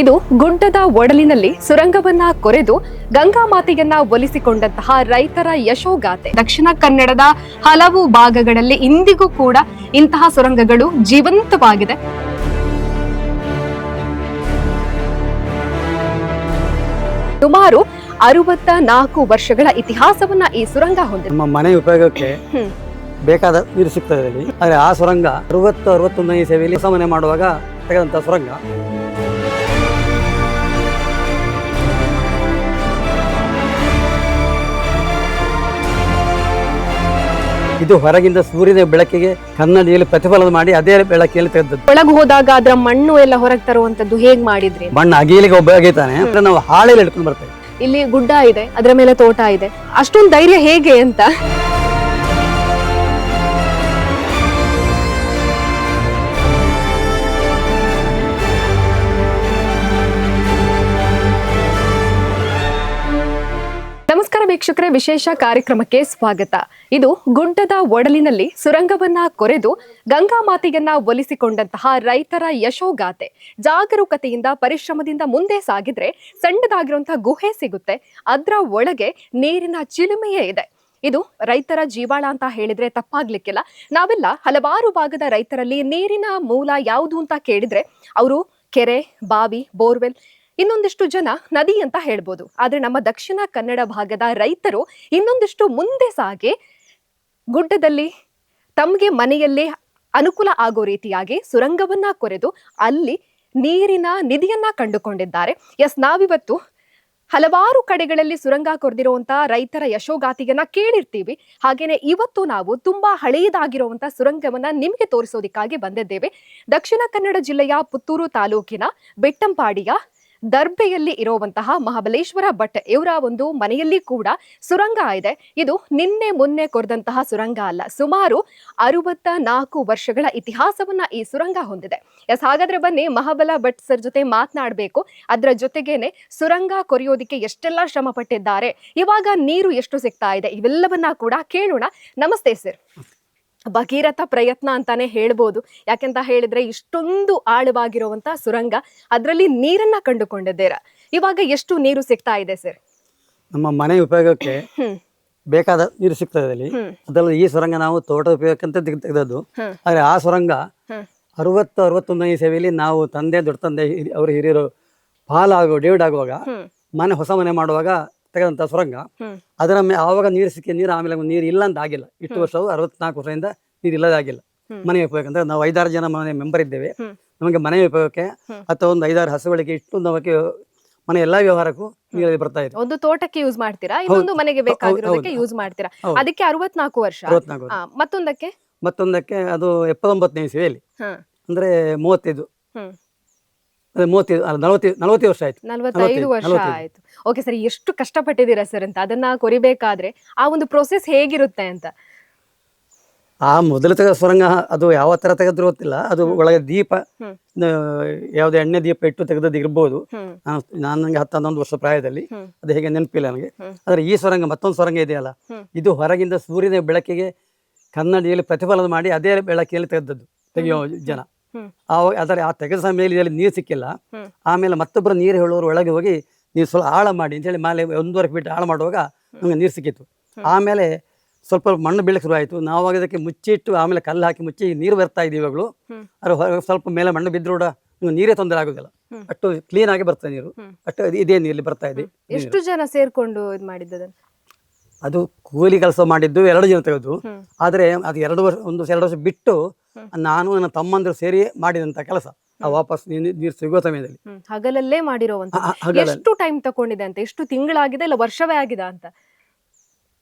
ಇದು ಗುಂಟದ ಒಡಲಿನಲ್ಲಿ ಸುರಂಗವನ್ನ ಕೊರೆದು ಗಂಗಾ ಮಾತೆಯನ್ನ ಒಲಿಸಿಕೊಂಡಂತಹ ರೈತರ ಯಶೋಗಾಥೆ. ದಕ್ಷಿಣ ಕನ್ನಡದ ಹಲವು ಭಾಗಗಳಲ್ಲಿ ಇಂದಿಗೂ ಕೂಡ ಇಂತಹ ಸುರಂಗಗಳು ಜೀವಂತವಾಗಿದೆ. ಸುಮಾರು ಅರವತ್ತ ನಾಲ್ಕು ವರ್ಷಗಳ ಇತಿಹಾಸವನ್ನ ಈ ಸುರಂಗ ಹೊಂದಿದೆ. ನಮ್ಮ ಮನೆ ಉಪಯೋಗಕ್ಕೆ ಬೇಕಾದ ನೀರು ಸಿಗ್ತದೆ ಆದ್ರೆ ಆ ಸುರಂಗ ಅರವತ್ತು ಅರವತ್ತೊಂದನೇ ಸೇವೆಯಲ್ಲಿ ಸಮನೆ ಮನೆ ಮಾಡುವಾಗ ತೆಗೆದಂತ ಸುರಂಗ. ಇದು ಹೊರಗಿಂದ ಸೂರ್ಯನ ಬೆಳಕಿಗೆ ಕನ್ನಡಿಯಲ್ಲಿ ಪ್ರತಿಫಲನ ಮಾಡಿ ಅದೇ ಬೆಳಕಿಯಲ್ಲಿ ತೆಗೆದದ್ದು. ಒಳಗೆ ಹೋದಾಗ ಅದರ ಮಣ್ಣು ಎಲ್ಲ ಹೊರಗೆ ತರುವಂತದ್ದು ಹೇಗ್ ಮಾಡಿದ್ರಿ? ಮಣ್ಣು ಅಗೀಲಿಗೆ ಒಬ್ಬ ಅಗೀತಾನೆ ಅಂದ್ರೆ ನಾವು ಹಾಳೆಲ್ಲ ಹಿಡ್ಕೊಂಡು ಬರ್ತೇವೆ ಇಲ್ಲಿ ಗುಡ್ಡ ಇದೆ ಅದರ ಮೇಲೆ ತೋಟ ಇದೆ. ಅಷ್ಟೊಂದು ಧೈರ್ಯ ಹೇಗೆ ಅಂತ? ವೀಕ್ಷಕರೇ, ವಿಶೇಷ ಕಾರ್ಯಕ್ರಮಕ್ಕೆ ಸ್ವಾಗತ. ಇದು ಗುಂಟದ ಒಡಲಿನಲ್ಲಿ ಸುರಂಗವನ್ನ ಕೊರೆದು ಗಂಗಾ ಮಾತೆಯನ್ನ ಒಲಿಸಿಕೊಂಡಂತಹ ರೈತರ ಯಶೋಗಾಥೆ. ಜಾಗರೂಕತೆಯಿಂದ, ಪರಿಶ್ರಮದಿಂದ ಮುಂದೆ ಸಾಗಿದ್ರೆ ಸಣ್ಣದಾಗಿರುವಂತಹ ಗುಹೆ ಸಿಗುತ್ತೆ. ಅದ್ರ ಒಳಗೆ ನೀರಿನ ಚಿಲುಮೆಯೇ ಇದೆ. ಇದು ರೈತರ ಜೀವಾಳ ಅಂತ ಹೇಳಿದ್ರೆ ತಪ್ಪಾಗ್ಲಿಕ್ಕಿಲ್ಲ. ನಾವೆಲ್ಲ ಹಲವಾರು ಭಾಗದ ರೈತರಲ್ಲಿ ನೀರಿನ ಮೂಲ ಯಾವುದು ಅಂತ ಕೇಳಿದ್ರೆ, ಅವರು ಕೆರೆ, ಬಾವಿ, ಬೋರ್ವೆಲ್ ಇನ್ನೊಂದಿಷ್ಟು ಜನ ನದಿ ಅಂತ ಹೇಳ್ಬೋದು. ಆದರೆ ನಮ್ಮ ದಕ್ಷಿಣ ಕನ್ನಡ ಭಾಗದ ರೈತರು ಇನ್ನೊಂದಿಷ್ಟು ಮುಂದೆ ಸಾಗಿ ಗುಡ್ಡದಲ್ಲಿ ತಮಗೆ ಮನೆಯಲ್ಲೇ ಅನುಕೂಲ ಆಗೋ ರೀತಿಯಾಗಿ ಸುರಂಗವನ್ನ ಕೊರೆದು ಅಲ್ಲಿ ನೀರಿನ ನಿಧಿಯನ್ನ ಕಂಡುಕೊಂಡಿದ್ದಾರೆ. ಎಸ್, ನಾವಿವತ್ತು ಹಲವಾರು ಕಡೆಗಳಲ್ಲಿ ಸುರಂಗ ಕೊರೆದಿರುವಂತಹ ರೈತರ ಯಶೋಗಾತಿಯನ್ನ ಕೇಳಿರ್ತೀವಿ. ಹಾಗೇನೆ ಇವತ್ತು ನಾವು ತುಂಬಾ ಹಳೆಯದಾಗಿರುವಂತಹ ಸುರಂಗವನ್ನ ನಿಮಗೆ ತೋರಿಸೋದಿಕ್ಕಾಗಿ ಬಂದಿದ್ದೇವೆ. ದಕ್ಷಿಣ ಕನ್ನಡ ಜಿಲ್ಲೆಯ ಪುತ್ತೂರು ತಾಲೂಕಿನ ಬೆಟ್ಟಂಪಾಡಿಯ ದರ್ಬೆಯಲ್ಲಿ ಇರುವಂತಹ ಮಹಾಬಲೇಶ್ವರ ಭಟ್ ಇವರ ಒಂದು ಮನೆಯಲ್ಲಿ ಕೂಡ ಸುರಂಗ ಇದೆ. ಇದು ನಿನ್ನೆ ಮೊನ್ನೆ ಕೊರೆದಂತಹ ಸುರಂಗ ಅಲ್ಲ, ಸುಮಾರು ಅರವತ್ತ ನಾಲ್ಕು ವರ್ಷಗಳ ಇತಿಹಾಸವನ್ನ ಈ ಸುರಂಗ ಹೊಂದಿದೆ. ಎಸ್, ಹಾಗಾದ್ರೆ ಬನ್ನಿ, ಮಹಾಬಲ ಭಟ್ ಸರ್ ಜೊತೆ ಮಾತನಾಡಬೇಕು. ಅದರ ಜೊತೆಗೇನೆ ಸುರಂಗ ಕೊರೆಯೋದಿಕ್ಕೆ ಎಷ್ಟೆಲ್ಲ ಶ್ರಮ ಪಟ್ಟಿದ್ದಾರೆ ಇವಾಗ ನೀರು ಎಷ್ಟು ಸಿಗ್ತಾ ಇದೆ, ಇವೆಲ್ಲವನ್ನ ಕೂಡ ಕೇಳೋಣ. ನಮಸ್ತೆ ಸರ್. ಭಗೀರಥ ಪ್ರಯತ್ನ ಅಂತಾನೆ ಹೇಳ್ಬೋದು. ಯಾಕೆಂತ ಹೇಳಿದ್ರೆ ಇಷ್ಟೊಂದು ಆಳವಾಗಿರುವಂತ ಸುರಂಗ ಅದರಲ್ಲಿ ನೀರನ್ನ ಕಂಡುಕೊಂಡಿದ್ದೀರಾ ಇವಾಗ ಎಷ್ಟು ನೀರು ಸಿಗ್ತಾ ಇದೆ ಸರ್? ನಮ್ಮ ಮನೆ ಉಪಯೋಗಕ್ಕೆ ಬೇಕಾದ ನೀರು ಸಿಗ್ತದೆ ಅಲ್ಲಿ. ಅದರಲ್ಲಿ ಈ ಸುರಂಗ ನಾವು ತೋಟ ಉಪಯೋಗಕ್ಕಂತ ತೆಗ್- ತೆಗೆದದ್ದು. ಆದರೆ ಆ ಸುರಂಗ ಅರವತ್ತು ಅರವತ್ತೊಂದನೇ ಸೇವೆಯಲ್ಲಿ ನಾವು ತಂದೆ ದೊಡ್ಡ ತಂದೆ ಅವರು ಅವರ ಹಿರಿಯರು ಪಾಲಾಗುವ ಡೇವಿಡ್ ಆಗುವಾಗ ಮನೆ ಹೊಸ ಮನೆ ಮಾಡುವಾಗ ತೆಗೆದಂಥ ಸುರಂಗ. ಅದರ ಮೇ ಆವಾಗ ನೀರು ಸಿಕ್ಕಿ ನೀರು ಆಮೇಲೆ ನೀರು ಇಲ್ಲ ಅಂತ ಆಗಿಲ್ಲ. ಇಷ್ಟು ವರ್ಷವು ಅರವತ್ನಾಲ್ಕು ವರ್ಷದಿಂದ ನೀರು ಇಲ್ಲದಾಗಿಲ್ಲ ಮನೆ ಉಪಯೋಗ ಅಂದ್ರೆ ನಾವು ಐದಾರು ಜನ ಮನೆ ಮೆಂಬರ್ ಇದ್ದೇವೆ. ನಮಗೆ ಮನೆ ಉಪಯೋಗಕ್ಕೆ ಅಥವಾ ಒಂದು ಐದಾರು ಹಸುಗಳಿಗೆ ಇಷ್ಟು ನಮಗೆ ಮನೆ ಎಲ್ಲಾ ವ್ಯವಹಾರಕ್ಕೂ ನೀರಲ್ಲಿ ಬರ್ತಾ ಇದೆ. ಒಂದು ತೋಟಕ್ಕೆ ಯೂಸ್ ಮಾಡ್ತೀರಾ? ಇನ್ನೊಂದು ಮನೆಗೆ ಬೇಕಾಗಿರೋದಕ್ಕೆ ಯೂಸ್ ಮಾಡ್ತೀರಾ? ಅದಕ್ಕೆ ಅರವತ್ನಾಲ್ಕು ವರ್ಷ. ಮತ್ತೊಂದಕ್ಕೆ? ಮತ್ತೊಂದಕ್ಕೆ ಅದು ಎಪ್ಪತ್ತೊಂಬತ್ತನೇ ಇಸವಿಯಲ್ಲಿ ಅಂದ್ರೆ ಮೂವತ್ತೈದು. ಅದೇ ಮೂವತ್ತೈದು ಅಲ್ಲ ವರ್ಷ ಆಯ್ತು. ನಲ್ವತ್ತೈದು ವರ್ಷ ಆಯ್ತು. ಓಕೆ ಸರ್ ಎಷ್ಟು ಕಷ್ಟಪಟ್ಟಿದ್ದೀರಾ ಸರ್ ಅಂತ? ಅದನ್ನ ಕೊರಿಬೇಕಾದ್ರೆ ಆ ಒಂದು ಪ್ರೊಸೆಸ್ ಹೇಗಿರುತ್ತೆ ಅಂತ? ಆ ಮೊದಲು ತೆಗೆದ ಸುರಂಗ ಅದು ಯಾವ ತರ ತೆಗೆದ್ರು ಗೊತ್ತಿಲ್ಲ. ಅದು ಒಳಗೆ ದೀಪ. ಯಾವುದೇ ಎಣ್ಣೆ ದೀಪ ಇಟ್ಟು ತೆಗೆದದ್ದು ಇರ್ಬೋದು. ಹ್ಮ್. ನಾನು ನಾನು ನನಗೆ ಹತ್ತು ಹನ್ನೊಂದು ವರ್ಷ ಪ್ರಾಯದಲ್ಲಿ. ಅದು ಹೇಗೆ ನೆನಪಿಲ್ಲ ನನಗೆ. ಆದ್ರೆ ಈ ಸುರಂಗ ಮತ್ತೊಂದು ಸುರಂಗ ಇದೆಯಲ್ಲ. ಇದು ಹೊರಗಿಂದ ಸೂರ್ಯನ ಬೆಳಕಿಗೆ ಕನ್ನಡಿಯಲ್ಲಿ ಪ್ರತಿಫಲನ ಮಾಡಿ ಅದೇ ಬೆಳಕಿನಲ್ಲಿ ತೆಗೆದದ್ದು ತೆಗೆಯೋ ಜನ. ಆವಾಗ ಅದರ ಆ ತೆಗೆದ ಸಮಯದಲ್ಲಿ ಇದರಲ್ಲಿ ನೀರು ಸಿಕ್ಕಿಲ್ಲ. ಆಮೇಲೆ ಮತ್ತೊಬ್ಬರು ನೀರು ಹೇಳೋರು ಒಳಗೆ ಹೋಗಿ ನೀವು ಸ್ವಲ್ಪ ಆಳ ಮಾಡಿ ಅಂತೇಳಿ ಮೇಲೆ ಒಂದೂವರೆ ಫೀಟ್ ಆಳ ಮಾಡುವಾಗ ನಮಗೆ ನೀರು ಸಿಕ್ಕಿತ್ತು. ಆಮೇಲೆ ಸ್ವಲ್ಪ ಮಣ್ಣು ಬೀಳಕ್ಕೆ ಶುರು ಆಯಿತು ನಾವು ಅದಕ್ಕೆ ಮುಚ್ಚಿಟ್ಟು ಆಮೇಲೆ ಕಲ್ಲು ಹಾಕಿ ಮುಚ್ಚಿ ನೀರು ಬರ್ತಾ ಇದ್ದೀವಿ ಇವಾಗಲೂ. ಅದು ಸ್ವಲ್ಪ ಮೇಲೆ ಮಣ್ಣು ಬಿದ್ದರೂ ಕೂಡ ನೀರೇ ತೊಂದರೆ ಆಗೋದಿಲ್ಲ. ಅಷ್ಟು ಕ್ಲೀನ್ ಆಗಿ ಬರ್ತದೆ ನೀರು. ಅಷ್ಟು ಇದೇ ನೀರಲ್ಲಿ ಬರ್ತಾ ಇದೆ ಎಷ್ಟು ಜನ ಸೇರ್ಕೊಂಡು ಇದು ಮಾಡಿದ್ದದನ್ನ? ಅದು ಕೂಲಿ ಕೆಲಸ ಮಾಡಿದ್ದು ಎರಡು ಜನ ತೆಗೆದು. ಆದರೆ ಅದು ಎರಡು ವರ್ಷ ಒಂದು ಎರಡು ವರ್ಷ ಬಿಟ್ಟು ನಾನು ನನ್ನ ತಮ್ಮಂದಿರು ಸೇರಿ ಮಾಡಿದಂತ ಕೆಲಸ. ವಾಪಸ್ ನೀರು ಸಿಗೋ ಸಿಗುವ ಸಮಯದಲ್ಲಿ. ಹಗಲಲ್ಲೇ ಮಾಡಿರೋವಂತ ಎಷ್ಟು ಟೈಮ್ ತಕೊಂಡಿದೆ ಅಂತ ಎಷ್ಟು ತಿಂಗಳಾಗಿದೆ ಇಲ್ಲ ವರ್ಷವೇ ಆಗಿದೆ ಅಂತ?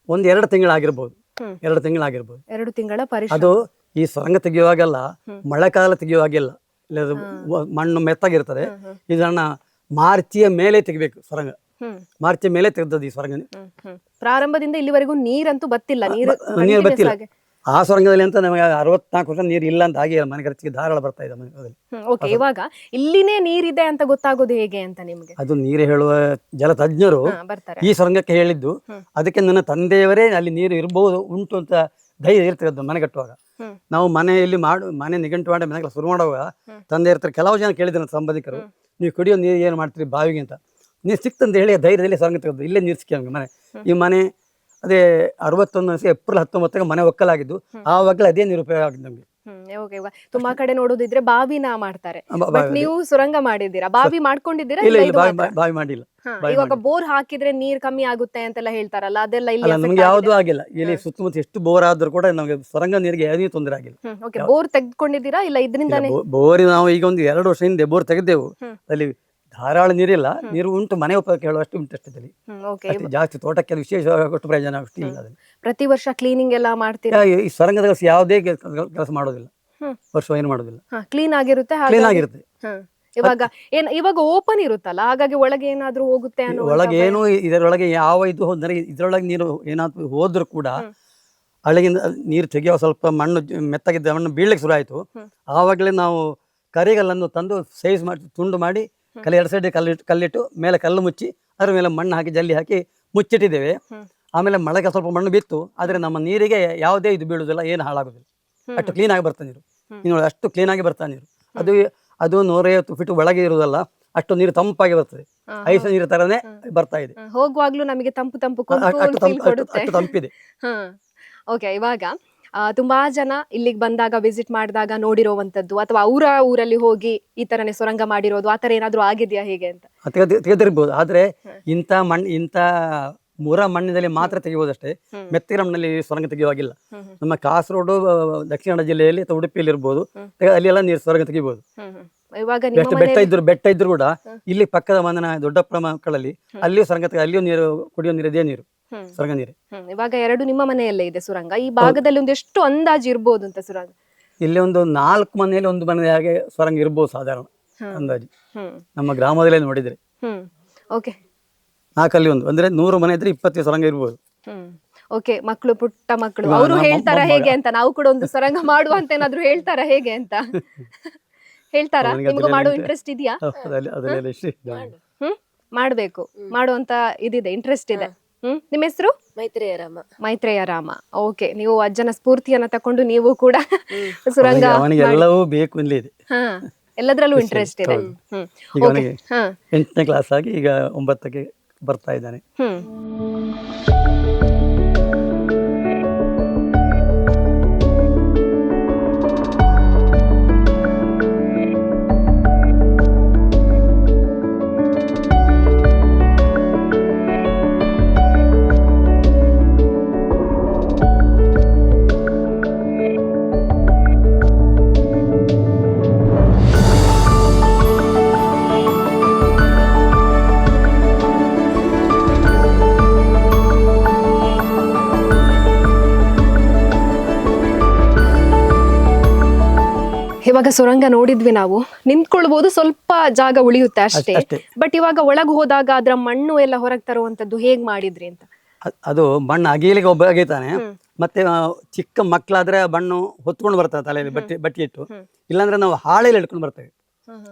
ಒಂದ್ ಎರಡು ತಿಂಗಳಾಗಿರ್ಬೋದು. ಎರಡು ತಿಂಗಳಾಗಿರ್ಬೋದು. ಎರಡು ತಿಂಗಳ ಪರಿಶ್ರಮ. ಅದು ಈ ಸೊರಂಗ ತೆಗೆಯುವಾಗೆಲ್ಲ ಮಳೆ ಮಳೆಕಾಲ ತೆಗೆಯುವಾಗಿಲ್ಲ. ಇಲ್ಲ ಮಣ್ಣು ಮೆತ್ತಾಗಿರ್ತದೆ. ಇದನ್ನ ಮಾರ್ಚಿಯ ಮೇಲೆ ತೆಗಿಬೇಕು ಸೊರಂಗ. ಹ್ಮ್, ಮಾರ್ಚಿಯ ಮೇಲೆ ತೆಗೆದದ್ದು ಈ ಹ್ಮ್. ಪ್ರಾರಂಭದಿಂದ ಇಲ್ಲಿವರೆಗೂ ನೀರಂತೂ ಬತ್ತಿಲ್ಲ ನೀರು ನೀರು ಬತ್ತಿಲ್ಲ. ಆ ಸ್ವರಂಗದಲ್ಲಿ ಅಂತ ನಮಗೆ ಅರವತ್ನಾಲ್ಕು ವರ್ಷ ನೀರು ಇಲ್ಲ ಅಂತ ಹಾಗೆ ಮನೆ ಖರ್ಚಿಗೆ ಧಾರಾಳ ಬರ್ತಾ ಇದೆ ಓಕೆ ಇವಾಗ ಇಲ್ಲಿನೇ ನೀರಿದೆ ಅಂತ ಗೊತ್ತಾಗೋದು ಹೇಗೆ ಅಂತ ನಿಮಗೆ? ಅದು ನೀರು ಹೇಳುವ ಜಲ ತಜ್ಞರು ಈ ಸ್ವರಂಗಕ್ಕೆ ಹೇಳಿದ್ದು ಅದಕ್ಕೆ ನನ್ನ ತಂದೆಯವರೇ ಅಲ್ಲಿ ನೀರು ಇರಬಹುದು ಉಂಟು ಅಂತ ಧೈರ್ಯ ಇರ್ತದೆ ಮನೆ ಕಟ್ಟುವಾಗ. ನಾವು ಮನೆಯಲ್ಲಿ ಮಾಡು ಮನೆ ನಿಘಂಟು ಮಾಡಿ ಮನೆಗಳ ಶುರು ಮಾಡುವಾಗ ತಂದೆ ಇರ್ತಾರೆ ಕೆಲವು ಜನ ಕೇಳಿದ್ರು ನನ್ನ ಸಂಬಂಧಿಕರು ನೀವು ಕುಡಿಯೋ ನೀರು ಏನು ಮಾಡ್ತೀರಿ ಬಾವಿಗೆ? ಅಂತ. ನೀರು ಸಿಕ್ತಂತ ಹೇಳಿ ಧೈರ್ಯದಲ್ಲಿ ಸಾಂಗ್ ತೆಗೆದು ಇಲ್ಲೇ ನೀರು ಸಿಕ್ಕಿ ನಮಗೆ ಮನೆ. ಈ ಮನೆ ಅದೇ ಅರವತ್ತೊಂದು ಏಪ್ರಿಲ್ ಹತ್ತೊಂಬತ್ತಕ್ಕೆ ಮನೆ ಒಕ್ಕಲಾಗಿದ್ದು. ಆವಾಗಲೇ ಅದೇ ನೀರು ಉಪಯೋಗ ಆಗಿದ್ದು ನಮಗೆ. ಓಕೆ ತುಂಬಾ ಕಡೆ ನೋಡೋದಿದ್ರೆ ಬಾವಿನ ಮಾಡ್ತಾರೆ. ನೀವು ಸುರಂಗ ಮಾಡಿದ್ದೀರಾ? ಬಾವಿ ಮಾಡ್ಕೊಂಡಿದ್ದೀರಾ ಇಲ್ಲ ಬಾವಿ ಮಾಡಿಲ್ಲ. ಇವಾಗ ಬೋರ್ ಹಾಕಿದ್ರೆ ನೀರ್ ಕಮ್ಮಿ ಆಗುತ್ತೆ ಅಂತೆಲ್ಲ ಹೇಳ್ತಾರಲ್ಲ ಅದೆಲ್ಲ ಇಲ್ಲ ನಮ್ಗೆ ಯಾವ್ದು ಆಗಿಲ್ಲ. ಇಲ್ಲಿ ಸುತ್ತಮುತ್ತ ಎಷ್ಟು ಬೋರ್ ಆದ್ರೂ ಕೂಡ ನಮಗೆ ಸುರಂಗ ನೀರಿಗೆ ಯಾವುದೇ ತೊಂದರೆ ಆಗಿಲ್ಲ. ಓಕೆ. ಬೋರ್ ತೆಗೆದುಕೊಂಡಿದ್ದೀರಾ? ಇಲ್ಲ ಇದರಿಂದ ಬೋರಿ ನಾವು ಈಗ ಒಂದು ಎರಡು ವರ್ಷ ಹಿಂದೆ ಬೋರ್ ತೆಗೆದೆವು ಅಲ್ಲಿ ಧಾರಾಳ ನೀರಿಲ್ಲ ನೀರು ಉಂಟು ಮನೆ ಉಪಯೋಗ ಹೇಳುವಷ್ಟು ಉಂಟು ಅಷ್ಟದಲ್ಲಿ ಓಕೆ ಅಷ್ಟೇ ಜಾಸ್ತಿ ತೋಟಕ್ಕೆ ವಿಶೇಷವಾಗಷ್ಟು ಪ್ರಯೋಜನ ಅಷ್ಟು ಇಲ್ಲ ಅದ್ರಲ್ಲಿ. ಪ್ರತಿ ವರ್ಷ ಕ್ಲೀನಿಂಗ್ ಎಲ್ಲ ಮಾಡ್ತೀರಾ? ಯಾ- ಈ ಸ್ವರಂಗದ ಕೆಲಸ ಯಾವುದೇ ಕೆಲಸ ಮಾಡೋದಿಲ್ಲ. ಹ್ಮ್. ವರ್ಷ ಏನು ಮಾಡೋದಿಲ್ಲ. ಕ್ಲೀನ್ ಆಗಿರುತ್ತೆ ಕ್ಲೀನ್ ಆಗಿರುತ್ತೆ. ಇವಾಗ ಏನ್ ಇವಾಗ ಓಪನ್ ಇರುತ್ತಲ್ಲ ಹಾಗಾಗಿ ಒಳಗೆ ಏನಾದ್ರೂ ಹೋಗುತ್ತೆ ಅನ್ನೋ ಒಳಗೆ ಏನು ಇದರೊಳಗೆ ಯಾವ ಇದು ಹೋದ್ರೆ ಇದರೊಳಗೆ ನೀರು ಏನಾದ್ರು ಹೋದ್ರು ಕೂಡ ಅಳಗಿಂದ ನೀರು ತೆಗೆಯೋ ಸ್ವಲ್ಪ ಮಣ್ಣು ಜ- ಮೆತ್ತಗಿದ್ದ ಮಣ್ಣು ಬೀಳಕ್ಕೆ ಶುರು ಆಯಿತು. ಹ್ಮ್. ಆವಾಗಲೇ ನಾವು ಕರಿಗಲ್ಲನ್ನು ತಂದು ಸೈಜ್ ಮಾಡಿ ತುಂಡು ಮಾಡಿ ಕಲ್ಲು ಎರಡು ಸೈಡ್ ಕಲ್ಲಿಟ್ಟು ಕಲ್ಲಿಟ್ಟು ಮೇಲೆ ಕಲ್ಲು ಮುಚ್ಚಿ ಅದರ ಮೇಲೆ ಮಣ್ಣು ಹಾಕಿ ಜಲ್ಲಿ ಹಾಕಿ ಮುಚ್ಚಿಟ್ಟಿದ್ದೇವೆ. ಆಮೇಲೆ ಮಳೆಗೆ ಸ್ವಲ್ಪ ಮಣ್ಣು ಬಿತ್ತು ಆದರೆ ನಮ್ಮ ನೀರಿಗೆ ಯಾವುದೇ ಇದು ಬೀಳುವುದಿಲ್ಲ ಏನು ಹಾಳಾಗೋದಿಲ್ಲ. ಅಷ್ಟು ಅಷ್ಟು ಕ್ಲೀನಾಗಿ ಬರ್ತಾ ನೀರು. ನೋಡಿ, ಅಷ್ಟು ಕ್ಲೀನಾಗಿ ಬರ್ತಾ ನೀರು. ಅದು ಅದು ನೂರೈವತ್ತು ಫೀಟ್ ಒಳಗೆ ಇರುವುದಲ್ಲ ಅಷ್ಟು ನೀರು ತಂಪಾಗಿ ಬರ್ತದೆ. ಐಸ ನೀರು ತರನೇ ಬರ್ತಾ ಇದೆ. ಹೋಗುವಾಗ್ಲೂ ನಮಗೆ ತಂಪು ತಂಪು ಅಷ್ಟು ತಂಪು ಅಷ್ಟು ತಂಪಿದೆ. ಓಕೆ ಇವಾಗ ತುಂಬಾ ಜನ ಇಲ್ಲಿಗೆ ಬಂದಾಗ ವಿಸಿಟ್ ಮಾಡಿದಾಗ ನೋಡಿರುವಂತದ್ದು ಅಥವಾ ಅವರ ಊರಲ್ಲಿ ಹೋಗಿ ಈ ತರನೇ ಸುರಂಗ ಮಾಡಿರೋದು ಆ ತರ ಏನಾದ್ರೂ ಆಗಿದೆಯಾ ಹೇಗೆ ಅಂತ? ತೆಗೆದು ತೆಗೆದಿರ್ಬೋದು. ಆದರೆ ಇಂತ ಇಂಥ ಮಣ್ಣು ಇಂಥ ಮುರ ಮಣ್ಣಿನಲ್ಲಿ ಮಾತ್ರ ತೆಗೆಯುವುದಷ್ಟೇ. ಅಷ್ಟೇ ಮೆತ್ತಿನ ಮಣ್ಣಲ್ಲಿ ಸೊರಂಗ ತೆಗೆಯುವಾಗಿಲ್ಲ. ನಮ್ಮ ಕಾಸರಗೋಡು ಆ, ದಕ್ಷಿಣ ಕನ್ನಡ ಜಿಲ್ಲೆಯಲ್ಲಿ ಅಥವಾ ಉಡುಪಿಯಲ್ಲಿ ಇರ್ಬೋದು ಅಲ್ಲಿ ಎಲ್ಲ ನೀರು ಸೊರಂಗ ನಿಮ್ಮ ಬೆಟ್ಟ ಇದ್ರು ಬೆಟ್ಟ ಇದ್ರು ಕೂಡ ಇಲ್ಲಿ ಪಕ್ಕದ ಮನ ದೊಡ್ಡ ಪ್ರಮಾಣಗಳಲ್ಲಿ ಅಲ್ಲಿಯೂ ಸೊರಂಗ ತೆಗೆ ಅಲ್ಲಿಯೂ ನೀರು ಕುಡಿಯೋ ನೀರು ಇದೇ ನೀರು. ಹ್ಮ್. ಸೊರಂಗ ನೀರು ಹ್ಮ್. ಇವಾಗ ಎರಡು ನಿಮ್ಮ ಮನೆಯಲ್ಲೇ ಇದೆ ಸುರಂಗ. ಈ ಭಾಗದಲ್ಲಿ ಒಂದು ಎಷ್ಟು ಅಂದಾಜು ಇರ್ಬೋದು ಅಂತ ಸುರಂಗ? ಇಲ್ಲಿ ಒಂದು ನಾಲ್ಕು ಮನೆಯಲ್ಲಿ ಒಂದು ಮನೆ ಹಾಗೆ ಸೊರಂಗ ಇರ್ಬೋದು ಸಾಧಾರಣ ಅಂದಾಜು. ಹ್ಮ್. ನಮ್ಮ ಗ್ರಾಮದಲ್ಲೇ ನೋಡಿದ್ರೆ. ಹ್ಮ್. ಓಕೆ. ನಾಲ್ಕಲ್ಲಿ ಒಂದು. ಅಂದ್ರೆ ನೂರು ಮನೆ ಇದ್ರೆ ಇಪ್ಪತ್ತು ಸುರಂಗ ಇರ್ಬೋದು. ಹ್ಮ್. ಓಕೆ. ಮಕ್ಕಳು ಪುಟ್ಟ ಮಕ್ಕಳು ಅವರು ನಮ್ಮ ಹೇಳ್ತಾರ. ಹೇಗೆ ಅಂತ? ನಾವು ಕೂಡ ಒಂದು ಸುರಂಗ ಮಾಡುವ ಅಂತ ಏನಾದ್ರು ಹೇಳ್ತಾರ ಹೇಗೆ ಅಂತ? ಹೇಳ್ತಾರಾ? ಅವನಿಗೆ ನಿಮ್ಗೂ ಅದ್ರಲ್ಲಿ ಮಾಡೋ ಇಂಟ್ರೆ- ಇಂಟ್ರೆಸ್ಟ್ ಇದೆಯಾ? ಅದರಲ್ಲಿ ಅದರಲ್ಲಿ ಎಷ್ಟು ಇದೆ. ಹ್ಮ್? ಮಾಡ್ಬೇಕು. ಮಾಡುವಂತ ಇದಿದೆ. ಇಂಟ್ರೆಸ್ಟ್ ಇದೆ. ಹ್ಮ್? ನಿಮ್ಮ ಹೆಸರು? ಮೈತ್ರೇಯ ರಾಮ. ಮೈತ್ರೇಯ ರಾಮ. ಓಕೆ ನೀವು ಅಜ್ಜನ ಸ್ಫೂರ್ತಿಯನ್ನ ತಕೊಂಡು ನೀವು ಕೂಡ ಸುರಂಗ ಅವನಿಗೆ- ಎಲ್ಲವೂ ಬೇಕು ಇಲ್ಲಿ ಇದೆ. ಹಾ ಎಲ್ಲದ್ರಲ್ಲೂ ಇಂಟ್ರೆಸ್ಟ್ ಇದೆ. ಹೌದು. ಹ್ಮ್. ಈಗ ಓಕೆ ಅವನಿಗೆ ಹಾ. ಎಂಟನೇ ಕ್ಲಾಸ್ ಆಗಿ ಈಗ ಒಂಬತ್ತಕ್ಕೆ ಬರ್ತಾ ಇದ್ದಾನೆ. ಹ್ಮ್. ಇವಾಗ ಸುರಂಗ ನೋಡಿದ್ವಿ ನಾವು. ನಿಂತ್ಕೊಳ್ಬಹುದು ಸ್ವಲ್ಪ ಜಾಗ ಉಳಿಯುತ್ತೆ ಅಷ್ಟೇ. ಅಷ್ಟೇ. ಬಟ್ ಇವಾಗ ಒಳಗ್ ಹೋದಾಗ ಅದ್ರ ಮಣ್ಣು ಎಲ್ಲ ಹೊರಗ್ ತರುವಂತದ್ದು ಹೇಗ್ ಮಾಡಿದ್ರಿ ಅಂತ? ಅದು ಮಣ್ಣು ಅಗೀಲಿಗೆ ಒಬ್ಬ ಅಗೀತಾನೆ. ಮತ್ತೆ ಆ, ಚಿಕ್ಕ ಮಕ್ಕಳಾದ್ರೆ ಮಣ್ಣು ಹೊತ್ಕೊಂಡು ಬರ್ತಾರೆ ತಲೆಯಲ್ಲಿ ಬಟ್ಟೆ ಬಟ್ಟೆ ಇಟ್ಟು. ಇಲ್ಲಾಂದ್ರೆ ನಾವು ಹಾಳೆಯಲ್ಲಿ ಹಿಡ್ಕೊಂಡು ಬರ್ತೇವೆ.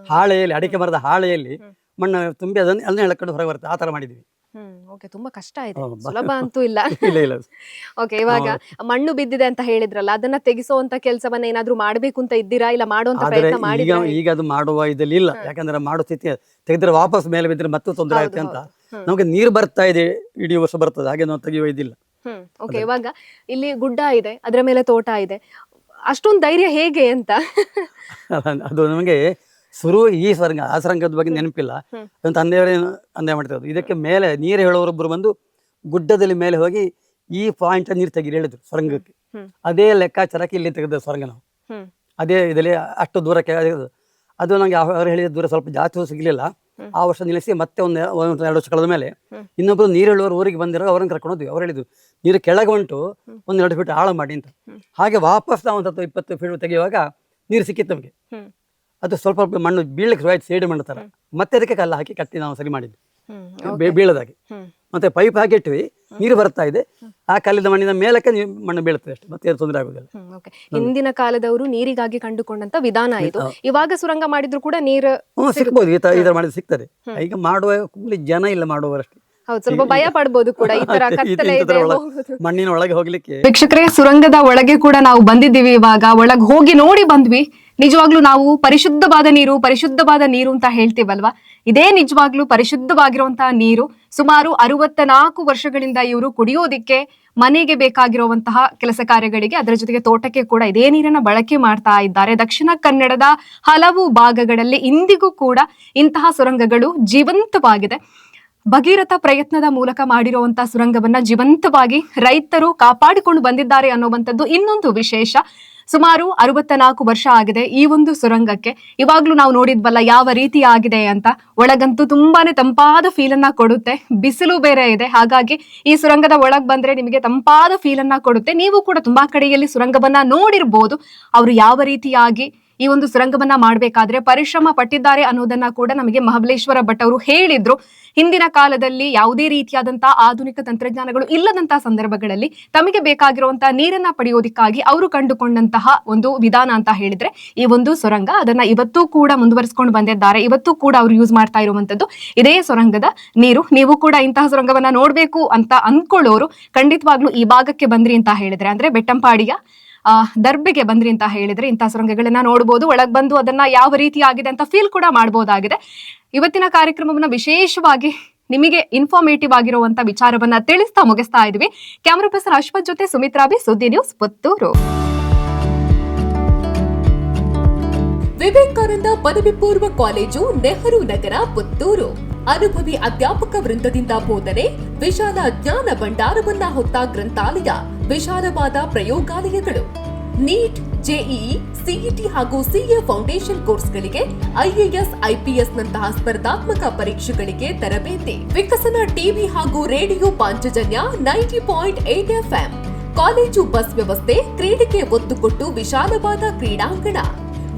ಹಾಳೆಯಲ್ಲಿ ಅಡಿಕೆ ಮರದ ಹಾಳೆಯಲ್ಲಿ ಮಣ್ಣು ತುಂಬಿ ಅದನ್ನ ಅದನ್ನ ಎಳ್ಕೊಂಡು ಹೊರಗೆ ಬರ್ತದೆ. ಆ ತರ ಮಾಡಿದ್ವಿ. ಹ್ಮ್ ಓಕೆ. ತುಂಬಾ ಕಷ್ಟ ಇದೆ. ಹೌದು, ಸುಲಭ ಅಂತೂ ಇಲ್ಲ. ಇಲ್ಲ ಇಲ್ಲ. ಓಕೆ ಇವಾಗ ಮಣ್ಣು ಬಿದ್ದಿದೆ ಅಂತ ಹೇಳಿದ್ರಲ್ಲ ಅದನ್ನ ತೆಗಿಸುವಂತ ಕೆಲಸವನ್ನ ಏನಾದ್ರೂ ಮಾಡ್ಬೇಕು ಅಂತ ಇದ್ದೀರಾ? ಇಲ್ಲ ಮಾಡುವಂತ ಆದ್ರೆ ಪ್ರಯತ್ನ ಈಗ ಮಾಡಿದ್ರಾ ಈಗ ಅದು ಮಾಡುವ ಇದಲ್ಲಿ ಇಲ್ಲ. ಯಾಕಂದ್ರೆ ಮಾಡೋ ಸ್ಥಿತಿ ತೆಗೆದ್ರೆ ವಾಪಸ್ ಮೇಲೆ ಬಿದ್ದರೆ ಮತ್ತೆ ತೊಂದರೆ ಆಯ್ತು ಅಂತ. ನಮಗೆ ನೀರು ಬರ್ತಾ ಇದೆ ಇಡೀ ವರ್ಷ ಬರ್ತದೆ. ಹಾಗೆ ನಾವು ತೆಗೆಯುವ ಇದಿಲ್ಲ. ಹ್ಮ್ ಓಕೆ. ಇವಾಗ ಇಲ್ಲಿ ಗುಡ್ಡ ಇದೆ ಅದ್ರ ಮೇಲೆ ತೋಟ ಇದೆ. ಅಷ್ಟೊಂದು ಧೈರ್ಯ ಹೇಗೆ ಅಂತ? ಅದು ನಮಗೆ ಶುರು ಈ ಸರಂಗ ಆ ಸರಂಗದ ಬಗ್ಗೆ ನೆನಪಿಲ್ಲ. ಅಂತ ತಂದೆಯವರೇ ಅಂದೇ ಮಾಡ್ತಿರೋದು. ಇದಕ್ಕೆ ಮೇಲೆ ನೀರು ಹೇಳೋರೊಬ್ಬರು ಬಂದು ಗುಡ್ಡದಲ್ಲಿ ಮೇಲೆ ಹೋಗಿ ಈ ಪಾಯಿಂಟ್ ನೀರು ತೆಗೀರಿ ಹೇಳಿದ್ರು ಸ್ವರಂಗಕ್ಕೆ. ಅದೇ ಲೆಕ್ಕಾಚಾರಕ್ಕೆ ಇಲ್ಲಿ ತೆಗೆದ ಸ್ವರಂಗ ನಾವು. ಅದೇ ಇದರಲ್ಲಿ ಅಷ್ಟು ದೂರಕ್ಕೆ ಅದು- ನಂಗೆ ಅವ್ರು ಹೇಳಿದ ದೂರ ಸ್ವಲ್ಪ ಜಾಸ್ತಿ ಸಿಗಲಿಲ್ಲ. ಆ ವರ್ಷ ನಿಲ್ಲಿಸಿ ಮತ್ತೆ ಒಂದು ಎರಡು ವರ್ಷ ಕಳೆದ ಮೇಲೆ. ಇನ್ನೊಬ್ರು ನೀರು ಹೇಳುವವರು ಊರಿಗೆ ಬಂದಿರೋ ಅವ್ರನ್ನ ಕರ್ಕೊಂಡು ಹೋದ್ವಿ. ಅವ್ರು ಹೇಳಿದ್ರು ನೀರು ಕೆಳಗೆ ಉಂಟು ಒಂದು ಎರಡು ಫೀಟ್ ಆಳ ಮಾಡಿ ಅಂತ. ಹಾಗೆ ವಾಪಸ್ ನಾವು ಒಂದು ಹತ್ತು ಇಪ್ಪತ್ತು ಫೀಟ್ ತೆಗೆಯುವಾಗ ನೀರು ಸಿಕ್ಕಿತ್ತು ನಮಗೆ. ಅದು ಸ್ವಲ್ಪ ಮಣ್ಣು ಬೀಳಕ್ಕೆ ಶುರುವಾಯ್ತು ಸೈಡ್ ಮಣ್ಣು ಥರ ಮತ್ತೆ ಅದಕ್ಕೆ ಕಲ್ಲು ಹಾಕಿ ಕಟ್ಟಿ ನಾವು ಸರಿ ಮಾಡಿದ್ವಿ. ಬೀಳದಾಗಿ ಬೇ- ಬೀಳದಾಗೆ. ಮತ್ತೆ ಪೈಪ್ ಹಾಕಿಟ್ವಿ ನೀರು ಬರ್ತಾ ಇದೆ. ಆ ಕಲ್ಲಿನ ಮಣ್ಣಿನ ಮೇಲಕ್ಕೆ ನೀರು ಮಣ್ಣು ಬೀಳುತ್ತೆ ಅಷ್ಟೇ ಮತ್ತೆ ಏನು ತೊಂದರೆ ಆಗೋದಿಲ್ಲ. ಓಕೆ ಹಿಂದಿನ ಕಾಲದವರು ನೀರಿಗಾಗಿ ಕಂಡುಕೊಂಡಂತ ವಿಧಾನ ಇದು. ಇವಾಗ ಸುರಂಗ ಮಾಡಿದ್ರು ಕೂಡ ನೀರು ಹ್ಞೂ ಸಿಗ್ಬೋದು ಈ ತರ ಈ ಥರ ಮಾಡಿದ್ರೆ ಸಿಗ್ತದೆ. ಈಗ ಮಾಡುವ ಕೂಲಿ ಜನ ಇಲ್ಲ ಮಾಡುವವರಷ್ಟೇ. ಹೌದು ಸ್ವಲ್ಪ ಭಯ ಪಡ್ಬೋದು ಕೂಡ ಈ ತರ ಈ- ಕತ್ತಲೆ ಇಂಥದ್ರ ಇದೆ ಒಳಗೆ- ಹೋಗೋದು. ಮಣ್ಣಿನ ಒಳಗೆ ಹೋಗ್ಲಿಕ್ಕೆ. ವೀಕ್ಷಕರೇ ಸುರಂಗದ ಒಳಗೆ ಕೂಡ ನಾವು ಬಂದಿದ್ದೀವಿ ಇವಾಗ. ಒಳಗ್ ಹೋಗಿ ನೋಡಿ ಬಂದ್ವಿ. ನಿಜವಾಗ್ಲೂ ನಾವು ಪರಿಶುದ್ಧವಾದ ನೀರು ಪರಿಶುದ್ಧವಾದ ನೀರು ಅಂತ ಹೇಳ್ತೀವಲ್ವಾ? ಇದೇ ನಿಜವಾಗ್ಲೂ ಪರಿಶುದ್ಧವಾಗಿರುವಂತಹ ನೀರು ಸುಮಾರು ಅರವತ್ತ ನಾಲ್ಕು ವರ್ಷಗಳಿಂದ ಇವರು ಕುಡಿಯೋದಿಕ್ಕೆ ಮನೆಗೆ ಬೇಕಾಗಿರುವಂತಹ ಕೆಲಸ ಕಾರ್ಯಗಳಿಗೆ ಅದರ ಜೊತೆಗೆ ತೋಟಕ್ಕೆ ಕೂಡ ಇದೇ ನೀರನ್ನ ಬಳಕೆ ಮಾಡ್ತಾ ಇದ್ದಾರೆ. ದಕ್ಷಿಣ ಕನ್ನಡದ ಹಲವು ಭಾಗಗಳಲ್ಲಿ ಇಂದಿಗೂ ಕೂಡ ಇಂತಹ ಸುರಂಗಗಳು ಜೀವಂತವಾಗಿದೆ. ಭಗೀರಥ ಪ್ರಯತ್ನದ ಮೂಲಕ ಮಾಡಿರುವಂತಹ ಸುರಂಗವನ್ನ ಜೀವಂತವಾಗಿ ರೈತರು ಕಾಪಾಡಿಕೊಂಡು ಬಂದಿದ್ದಾರೆ ಅನ್ನುವಂಥದ್ದು ಇನ್ನೊಂದು ವಿಶೇಷ. ಸುಮಾರು ಅರವತ್ತ ನಾಲ್ಕು ವರ್ಷ ಆಗಿದೆ ಈ ಒಂದು ಸುರಂಗಕ್ಕೆ. ಇವಾಗ್ಲೂ ನಾವು ನೋಡಿದ್ವಲ್ಲ ಯಾವ ರೀತಿ ಆಗಿದೆ ಅಂತ. ಒಳಗಂತೂ ತುಂಬಾನೇ ತಂಪಾದ ಫೀಲ್ ಅನ್ನ ಕೊಡುತ್ತೆ. ಬಿಸಿಲು ಬೇರೆ ಇದೆ. ಹಾಗಾಗಿ ಈ ಸುರಂಗದ ಒಳಗ್ ಬಂದ್ರೆ ನಿಮಗೆ ತಂಪಾದ ಫೀಲ್ ಅನ್ನ ಕೊಡುತ್ತೆ. ನೀವು ಕೂಡ ತುಂಬಾ ಕಡೆಯಲ್ಲಿ ಸುರಂಗವನ್ನ ನೋಡಿರ್ಬೋದು. ಅವರು ಯಾವ ರೀತಿಯಾಗಿ ಈ ಒಂದು ಸುರಂಗವನ್ನ ಮಾಡಬೇಕಾದ್ರೆ ಪರಿಶ್ರಮ ಪಟ್ಟಿದ್ದಾರೆ ಅನ್ನೋದನ್ನ ಕೂಡ ನಮಗೆ ಮಹಾಬಲೇಶ್ವರ ಭಟ್ ಅವರು ಹೇಳಿದ್ರು. ಹಿಂದಿನ ಕಾಲದಲ್ಲಿ ಯಾವುದೇ ರೀತಿಯಾದಂತಹ ಆಧುನಿಕ ತಂತ್ರಜ್ಞಾನಗಳು ಇಲ್ಲದಂತಹ ಸಂದರ್ಭಗಳಲ್ಲಿ ತಮಗೆ ಬೇಕಾಗಿರುವಂತಹ ನೀರನ್ನ ಪಡೆಯೋದಿಕ್ಕಾಗಿ ಅವರು ಕಂಡುಕೊಂಡಂತಹ ಒಂದು ವಿಧಾನ ಅಂತ ಹೇಳಿದ್ರೆ ಈ ಒಂದು ಸುರಂಗ ಅದನ್ನ ಇವತ್ತು ಕೂಡ ಮುಂದುವರಿಸಿಕೊಂಡು ಬಂದಿದ್ದಾರೆ. ಇವತ್ತು ಕೂಡ ಅವರು ಯೂಸ್ ಮಾಡ್ತಾ ಇರುವಂತದ್ದು ಇದೇ ಸುರಂಗದ ನೀರು. ನೀವು ಕೂಡ ಇಂತಹ ಸುರಂಗವನ್ನ ನೋಡ್ಬೇಕು ಅಂತ ಅಂದ್ಕೊಳ್ಳೋರು ಖಂಡಿತವಾಗ್ಲೂ ಈ ಭಾಗಕ್ಕೆ ಬಂದ್ರಿ ಅಂತ ಹೇಳಿದ್ರೆ ಅಂದ್ರೆ ಬೆಟ್ಟಂಪಾಡಿಯ ದರ್ಬೆಗೆ ಬಂದ್ರಿ ಅಂತ ಹೇಳಿದ್ರೆ ಇಂತಹ ಸುರಂಗಗಳನ್ನ ನೋಡಬಹುದು ಒಳಗ್ ಬಂದು ಅದನ್ನ ಯಾವ ರೀತಿ ಆಗಿದೆ ಅಂತ ಫೀಲ್ ಕೂಡ ಮಾಡಬಹುದಾಗಿದೆ ಇವತ್ತಿನ ಕಾರ್ಯಕ್ರಮವನ್ನ ವಿಶೇಷವಾಗಿ ನಿಮಗೆ ಇನ್ಫಾರ್ಮೇಟಿವ್ ಆಗಿರುವಂತ ವಿಚಾರವನ್ನ ತಿಳಿಸ್ತಾ ಮುಗಿಸ್ತಾ ಇದ್ವಿ. ಕ್ಯಾಮರಾ ಪರ್ಸನ್ ಅಶ್ವಥ್ ಜೊತೆ ಸುಮಿತ್ರಾ ಬಿ, ಸುದ್ದಿ ನ್ಯೂಸ್ ಪುತ್ತೂರು. ವಿವೇಕಾನಂದ ಪದವಿ ಪೂರ್ವ ಕಾಲೇಜು ನೆಹರು ನಗರ, ಪುತ್ತೂರು. ಅನುಭವಿ ಅಧ್ಯಾಪಕ ವೃಂದದಿಂದ ಬೋಧನೆ, ವಿಶಾಲ ಜ್ಞಾನ ಭಂಡಾರವನ್ನ ಹೊತ್ತ ಗ್ರಂಥಾಲಯ, ವಿಶಾಲವಾದ ಪ್ರಯೋಗಾಲಯಗಳು. ನೀಟ್, ಜೆಇಇ, ಸಿಇಟಿ ಹಾಗೂ ಸಿಎ ಫೌಂಡೇಶನ್ ಕೋರ್ಸ್ಗಳಿಗೆ ಐಎಎಸ್ ಐಪಿಎಸ್ ನಂತಹ ಸ್ಪರ್ಧಾತ್ಮಕ ಪರೀಕ್ಷೆಗಳಿಗೆ ತರಬೇತಿ. ವಿಕಸನ ಟಿವಿ ಹಾಗೂ radio Panchajanya ninety point eight FM. College bus ವ್ಯವಸ್ಥೆ, ಕ್ರೀಡೆಗೆ ಒತ್ತು ಕೊಟ್ಟು ವಿಶಾಲವಾದ ಕ್ರೀಡಾಂಗಣ.